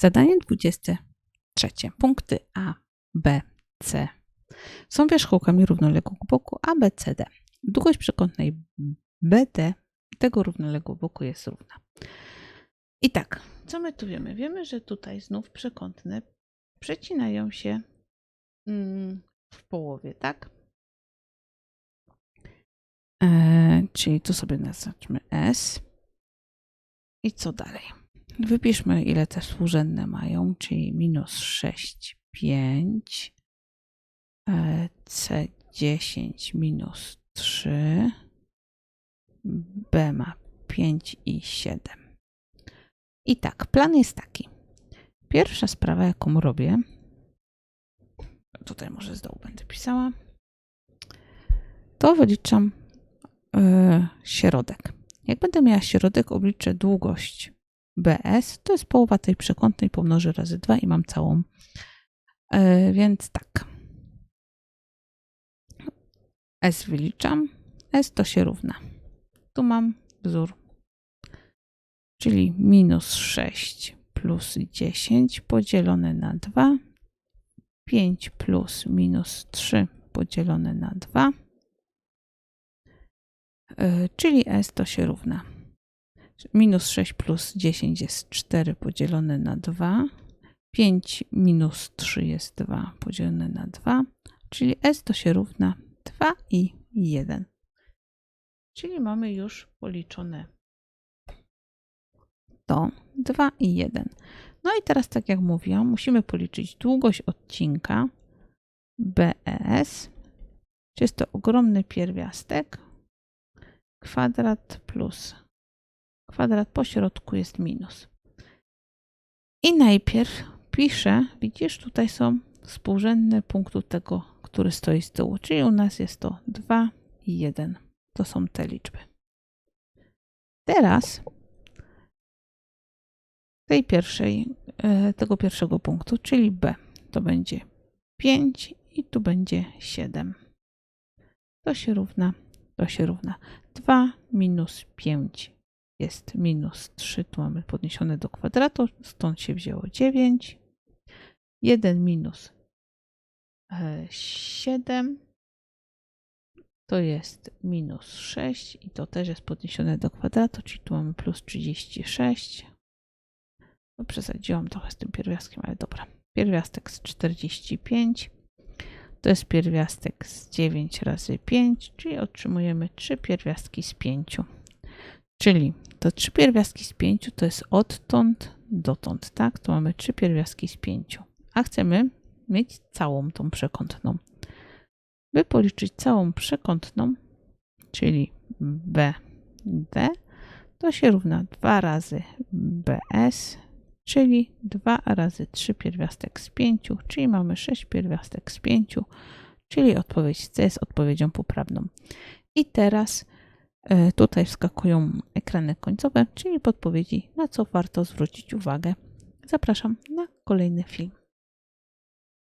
Zadanie 23. Punkty A, B, C są wierzchołkami równoległego boku A, B, C, D. Długość przekątnej BD tego równoległego boku jest równa. I tak, co my tu wiemy? Wiemy, że tutaj znów przekątne przecinają się mm, w połowie, tak? E, czyli tu sobie naznaczmy S. I co dalej? Wypiszmy, ile te współrzędne mają, czyli minus 6, 5, e, C10 minus 3, B ma 5 i 7. I tak, plan jest taki. Pierwsza sprawa, jaką robię, tutaj może z dołu będę pisała, to wyliczam yy, środek. Jak będę miała środek, obliczę długość BS, to jest połowa tej przekątnej, pomnożę razy 2 i mam całą. Yy, więc tak. S wyliczam, S to się równa. Tu mam wzór, czyli minus 6 plus 10 podzielone na 2, 5 plus minus 3 podzielone na 2, yy, czyli S to się równa. Minus 6 plus 10 jest 4 podzielone na 2, 5 minus 3 jest 2 podzielone na 2, czyli S to się równa 2 i 1. Czyli mamy już policzone to 2 i 1. No i teraz, tak jak mówiłam, musimy policzyć długość odcinka BES, jest to ogromny pierwiastek, kwadrat plus kwadrat po środku jest minus. I najpierw piszę, widzisz, tutaj są współrzędne punktu tego, który stoi z tyłu, czyli u nas jest to 2 i 1. To są te liczby. Teraz tej pierwszej, e, tego pierwszego punktu, czyli B, to będzie 5 i tu będzie 7. To się równa, to się równa 2 minus 5 jest minus 3, tu mamy podniesione do kwadratu, stąd się wzięło 9. 1 minus 7 to jest minus 6 i to też jest podniesione do kwadratu, czyli tu mamy plus 36. No, przesadziłam trochę z tym pierwiastkiem, ale dobra. Pierwiastek z 45 to jest pierwiastek z 9 razy 5, czyli otrzymujemy 3 pierwiastki z 5. Czyli to 3 pierwiastki z 5 to jest odtąd dotąd, tak? Tu mamy 3 pierwiastki z 5. A chcemy mieć całą tą przekątną. By policzyć całą przekątną, czyli BD, to się równa 2 razy BS, czyli 2 razy 3 pierwiastek z 5, czyli mamy 6 pierwiastek z 5, czyli odpowiedź C jest odpowiedzią poprawną. I teraz tutaj wskakują ekrany końcowe, czyli podpowiedzi, na co warto zwrócić uwagę. Zapraszam na kolejny film.